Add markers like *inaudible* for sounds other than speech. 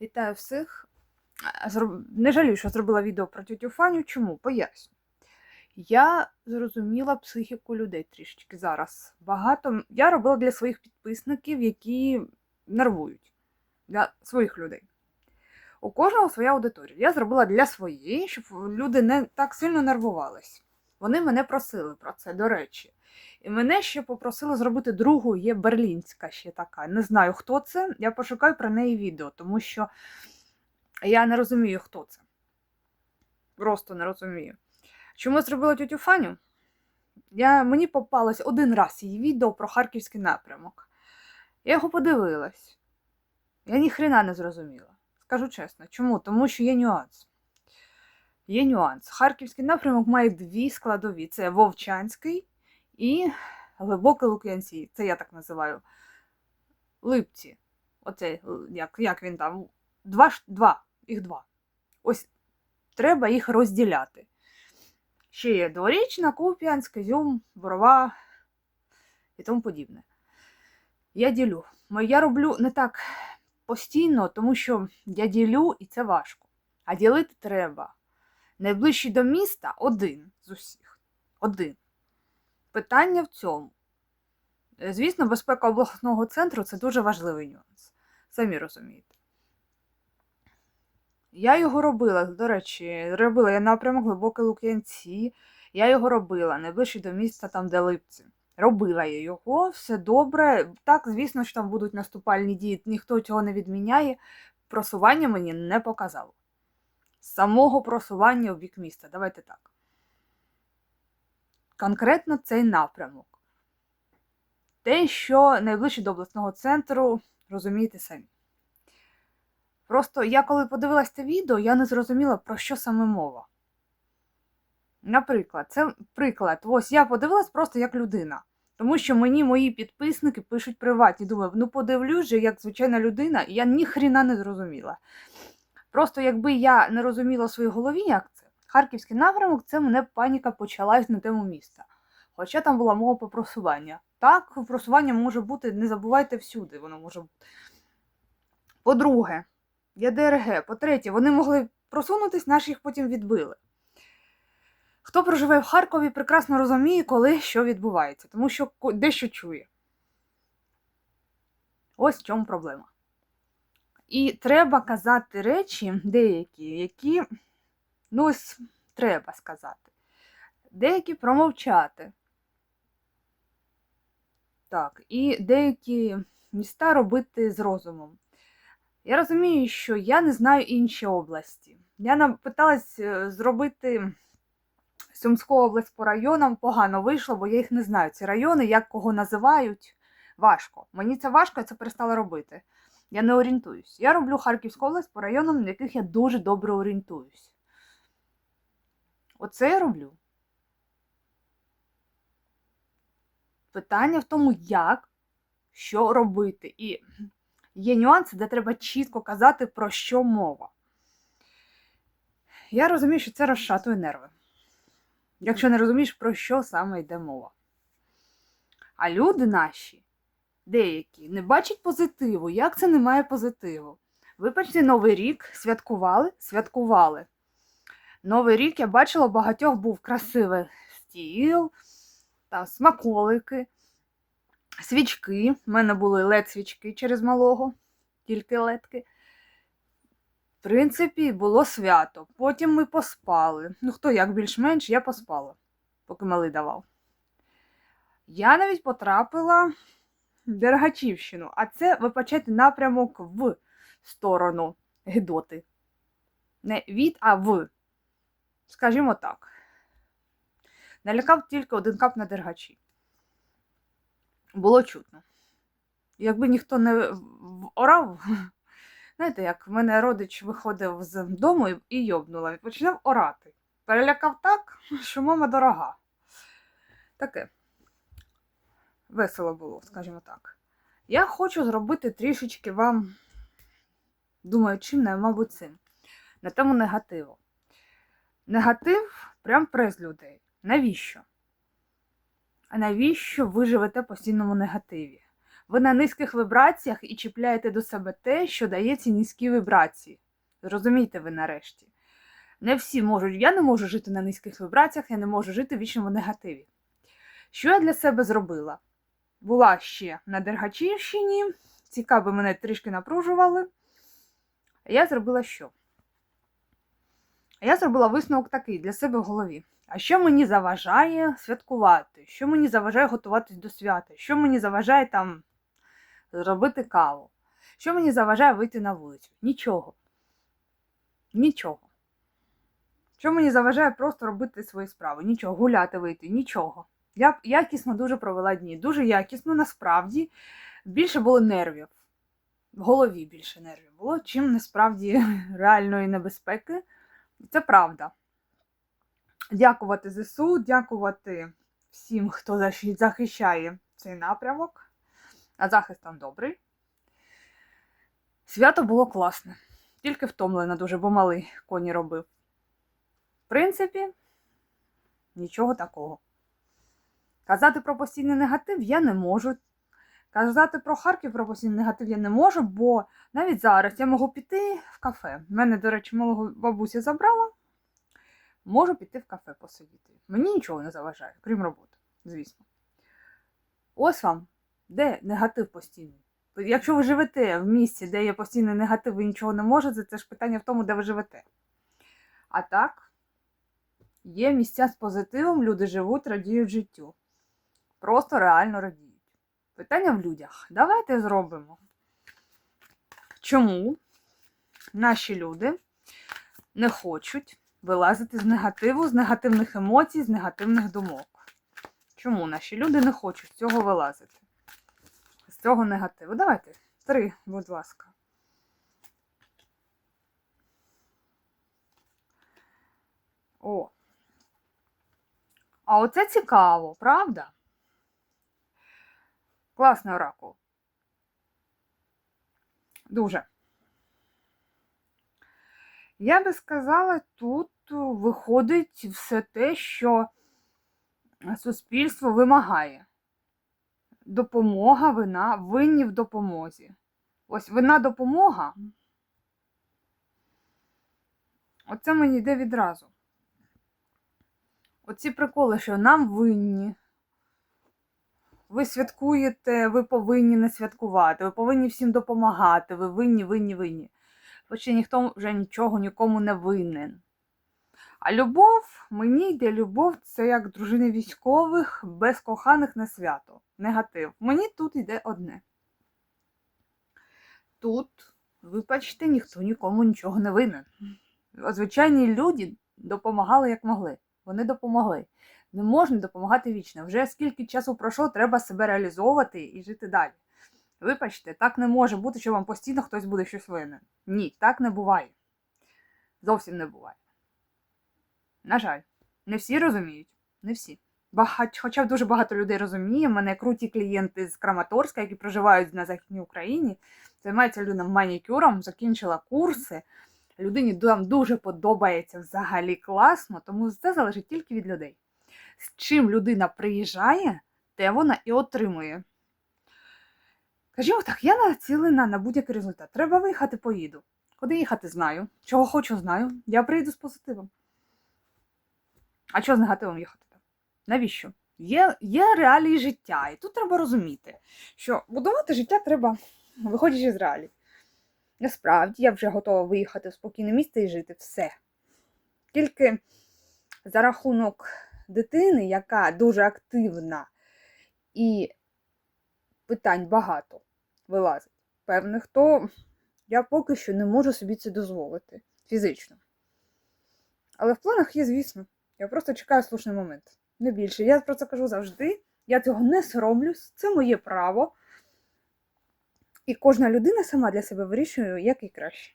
Вітаю всіх. Не жалію, що зробила відео про тютю Фаню. Чому? Поясню. Я зрозуміла психіку людей трішечки зараз. Багато я робила для своїх підписників, які нервують. Для своїх людей. У кожного своя аудиторія. Я зробила для своєї, щоб люди не так сильно нервувались. Вони мене просили про це, до речі. І мене ще попросили зробити другу, є берлінська ще така. Не знаю, хто це. Я пошукаю про неї відео, тому що я не розумію, хто це. Просто не розумію. Чому зробила тютю Фаню? Я, мені попалось один раз її відео про харківський напрямок. Я його подивилась. Я ніхрена не зрозуміла. Скажу чесно. Чому? Тому що є нюанс. Є нюанс. Харківський напрямок має дві складові: це Вовчанський і глибоке Лук'янці. Це я так називаю. Липці. Оце, як, як він там. Два, два. Їх два. Ось треба їх розділяти. Ще є дворічна, Куп'янськ, Ізюм, Борова і тому подібне. Я ділю. Я роблю не так постійно, тому що я ділю і це важко. А ділити треба. Найближчий до міста один з усіх. Один. Питання в цьому. Е, Звісно, безпека обласного центру це дуже важливий нюанс. Самі розумієте. Я його робила, до речі, робила я напрямок глибоке Лук'янці. Я його робила, найближче до міста, там, де Липці. Робила я його, все добре. Так, звісно, що там будуть наступальні дії, ніхто цього не відміняє. Просування мені не показало. Самого просування в бік міста. Давайте так. Конкретно цей напрямок. Те, що найближче до обласного центру, розумієте самі. Просто я коли подивилась це відео, я не зрозуміла, про що саме мова. Наприклад, це приклад. Ось я подивилась просто як людина. Тому що мені мої підписники пишуть приватні. Думаю, ну подивлюсь же, як звичайна людина, і я ніхрена не зрозуміла. Просто якби я не розуміла в своїй голові, як це, харківський напрямок, це мене паніка почалась на тему міста. Хоча там була мова про просування. Так, просування може бути, не забувайте всюди, воно може бути. По-друге, є ДРГ. По-третє, вони могли просунутись, наші їх потім відбили. Хто проживає в Харкові, прекрасно розуміє, коли що відбувається, тому що дещо чує. Ось в чому проблема. І треба казати речі деякі, які, ну, ось треба сказати. Деякі промовчати. Так, і деякі міста робити з розумом. Я розумію, що я не знаю інші області. Я нам питалась е, зробити Сумську область по районам, погано вийшло, бо я їх не знаю. Ці райони, як кого називають, важко. Мені це важко, я це перестала робити. Я не орієнтуюсь. Я роблю Харківську область по районам, в яких я дуже добре орієнтуюсь. Оце я роблю. Питання в тому, як, що робити. І є нюанси, де треба чітко казати, про що мова. Я розумію, що це розшатує нерви. Якщо не розумієш, про що саме йде мова. А люди наші, деякі, не бачать позитиву. Як це немає позитиву? Вибачте, Новий рік святкували? Святкували. Новий рік я бачила, багатьох був красивий стіл, там смаколики, свічки. У мене були лед-свічки через малого, тільки ледки. В принципі, було свято. Потім ми поспали. Ну, хто як більш-менш, я поспала, поки малий давав. Я навіть потрапила Дергачівщину, а це вибачайте напрямок в сторону Гедоти. Не від, а в. Скажімо так. Налякав тільки один кап на дергачі. Було чутно. Якби ніхто не орав, *laughs* знаєте, як в мене родич виходив з дому і- йобнула, починав орати. Перелякав так, *laughs* що мама дорога. Таке. Весело було, скажімо так. Я хочу зробити трішечки вам, думаю, чим, не, мабуть, цим. На тему негативу. Негатив прям през людей. Навіщо? А навіщо ви живете в постійному негативі? Ви на низьких вібраціях і чіпляєте до себе те, що дає ці низькі вібрації. Зрозумійте ви нарешті. Не всі можуть. Я не можу жити на низьких вібраціях, я не можу жити в вічному негативі. Що я для себе зробила? Була ще на Дергачівщині, цікаво, мене трішки напружували. Я зробила що? Я зробила висновок такий для себе в голові. А що мені заважає святкувати? Що мені заважає готуватись до свята? Що мені заважає там зробити каву? Що мені заважає вийти на вулицю? Нічого. Нічого. Що мені заважає просто робити свої справи? Нічого, гуляти вийти, нічого. Я якісно дуже провела дні. Дуже якісно, насправді, більше було нервів. В голові більше нервів було, чим насправді *laughs* реальної небезпеки. Це правда. Дякувати ЗСУ, дякувати всім, хто захищає цей напрямок. А захист там добрий. Свято було класне. Тільки втомлена дуже, бо малий коні робив. В принципі, нічого такого. Казати про постійний негатив я не можу. Казати про Харків про постійний негатив я не можу, бо навіть зараз я можу піти в кафе. Мене, до речі, малого бабуся забрала. Можу піти в кафе посидіти. Мені нічого не заважає, крім роботи, звісно. Ось вам, де негатив постійний. Якщо ви живете в місці, де є постійний негатив, ви нічого не можете, це ж питання в тому, де ви живете. А так, є місця з позитивом, люди живуть, радіють життю. Просто реально радіють. Питання в людях. Давайте зробимо. Чому наші люди не хочуть вилазити з негативу, з негативних емоцій, з негативних думок? Чому наші люди не хочуть з цього вилазити? З цього негативу. Давайте. Три, будь ласка. О. А оце цікаво, правда? Класний оракул. Дуже. Я би сказала, тут виходить все те, що суспільство вимагає. Допомога, вина, винні в допомозі. Ось вина допомога. Оце мені йде відразу. Оці приколи, що нам винні. Ви святкуєте, ви повинні не святкувати, ви повинні всім допомагати, ви винні, винні, винні. Хоча ніхто вже нічого нікому не винен. А любов, мені йде любов, це як дружини військових, без коханих на свято. Негатив. Мені тут йде одне. Тут, вибачте, ніхто нікому нічого не винен. Звичайні люди допомагали як могли. Вони допомогли. Не можна допомагати вічно. Вже скільки часу пройшло, треба себе реалізовувати і жити далі. Вибачте, так не може бути, що вам постійно хтось буде щось винен. Ні, так не буває. Зовсім не буває. На жаль, не всі розуміють, не всі. Багать, хоча б дуже багато людей розуміє, мене круті клієнти з Краматорська, які проживають на Західній Україні, займається людина манікюром, закінчила курси. Людині там дуже подобається взагалі класно, тому це залежить тільки від людей. З чим людина приїжджає, те вона і отримує. Скажімо так, я націлена на будь-який результат. Треба виїхати, поїду. Куди їхати, знаю. Чого хочу, знаю. Я приїду з позитивом. А що з негативом їхати? Навіщо? Є, є реалії життя, і тут треба розуміти, що будувати життя треба, виходячи з реалій. Насправді, я вже готова виїхати в спокійне місце і жити все. Тільки за рахунок дитини, яка дуже активна і питань багато вилазить, певних, то я поки що не можу собі це дозволити фізично. Але в планах є, звісно. Я просто чекаю слушний момент. Не більше. Я про це кажу завжди. Я цього не соромлюсь, це моє право. І кожна людина сама для себе вирішує, як і краще.